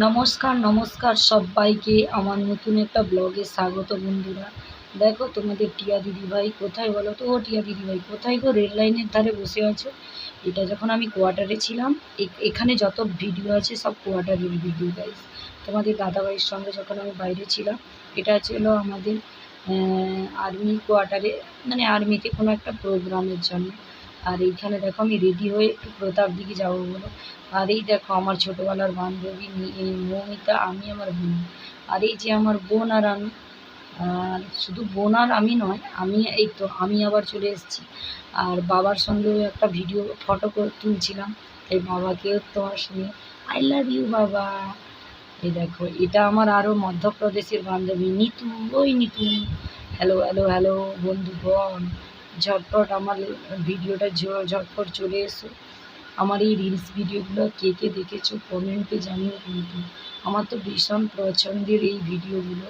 নমস্কার নমস্কার সবাইকে। আমার নতুন একটা ব্লগে স্বাগত বন্ধুরা। দেখো তোমাদের টিয়া দিদিভাই কোথায় বলো তো? ও টিয়া দিদিভাই, কোথায় গো? রেল লাইনের ধারে বসে আছো? এটা যখন আমি কোয়ার্টারে ছিলাম এখানে যত ভিডিও আছে সব কোয়ার্টারের ভিডিও গাইজ তোমাদের দাদাভাইয়ের সঙ্গে যখন আমি বাইরে ছিলাম, এটা ছিল আমাদের আর্মি কোয়ার্টারে মানে আর্মিতে কোনো একটা প্রোগ্রামের জন্য। আর এইখানে দেখো আমি রেডি হয়ে একটু প্রতাপ দিকে যাব বলে। আর এই দেখো আমার ছোটোবেলার বান্ধবী মৌমিতা, আমি আমার বোন। আর এই যে আমার বোন আর আমি, আর শুধু বোন আর আমি নয়, আমি এই তো, আমি আবার চলে এসেছি। আর বাবার সঙ্গেও একটা ভিডিও ফটো তুলছিলাম। এই বাবাকেও তোমার সঙ্গে আই লাভ ইউ বাবা। এই দেখো, এটা আমার আরও মধ্যপ্রদেশের বান্ধবী নিতু ওই নিতু হ্যালো হ্যালো হ্যালো বন্ধু বন্ধুগণ ঝটপট আমার ভিডিওটা ঝটপট চলে এসো। আমার এই রিলস ভিডিওগুলো কে কে দেখেছ কমেন্টে জানিও কিন্তু। আমার তো ভীষণ পছন্দের এই ভিডিওগুলো।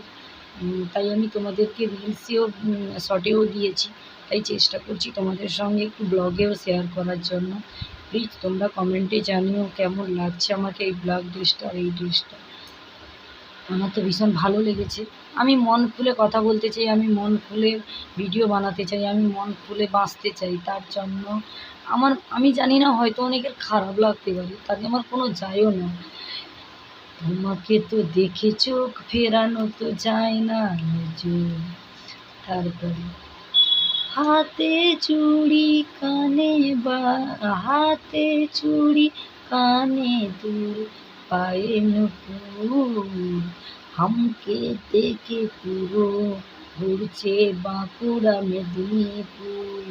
তাই আমি তোমাদেরকে রিলসেও শর্টেও দিয়েছি। তাই চেষ্টা করছি তোমাদের সঙ্গে একটু ব্লগেও শেয়ার করার জন্য। প্লিজ তোমরা কমেন্টে জানিও কেমন লাগছে আমাকে এই ব্লগ ড্রেসটা আর এই ড্রেসটা আমার তো ভীষণ ভালো লেগেছে। আমি মন খুলে কথা বলতে চাই, আমি মন খুলে ভিডিও বানাতে চাই, আমি মন খুলে বাঁচতে চাই তার জন্য। আমার, আমি জানি না, হয়তো অনেকের খারাপ লাগতে পারে, তাতে আমার কোনো যায়ও না। তোমাকে তো দেখে চোখ ফেরানো তো যায় না তারপরে, হাতে চুড়ি কানে বা, হাতে চুড়ি কানে দুল পায়ে নুপুর হামকে দেখে পুরো ঘুরছে বাঁকুড়া মেদিনীপুর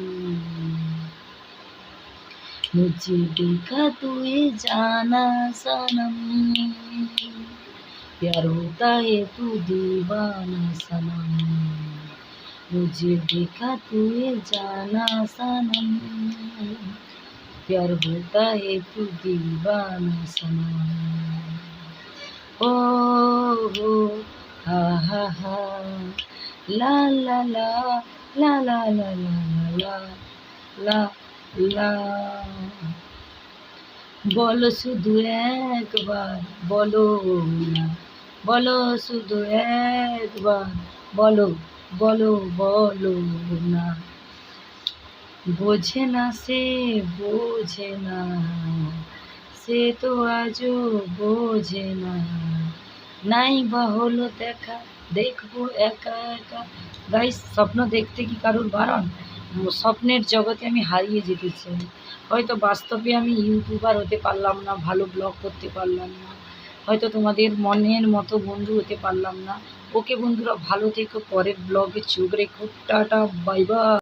मुझे देखा तो ये जाना सनम प्यार होता है तू दीवाना सनम मुझे देखा तू ये जाना सनम प्यार होता है तू दीवाना सनम ओ हो हा हा हा ला ला ला ला ला ला ला ला লা লা বলো শুধু একবার বলো না বলো শুধু একবার বলো বলো বলো না বোঝে না সে, বোঝে না। সে তো আজও বোঝে না। নাই বা হলো দেখা, দেখব একা একা। গাইস স্বপ্ন দেখতে কি কারোর বারণ? স্বপ্নের জগতে আমি হারিয়ে যেতে চাই হয়তো বাস্তবে আমি ইউটিউবার হতে পারলাম না, ভালো ব্লগ করতে পারলাম না। হয়তো তোমাদের মনের মতো বন্ধু হতে পারলাম না। ওকে বন্ধুরা, ভালো থেকো, পরের ব্লগে চোখ রেখো। Tata bye bye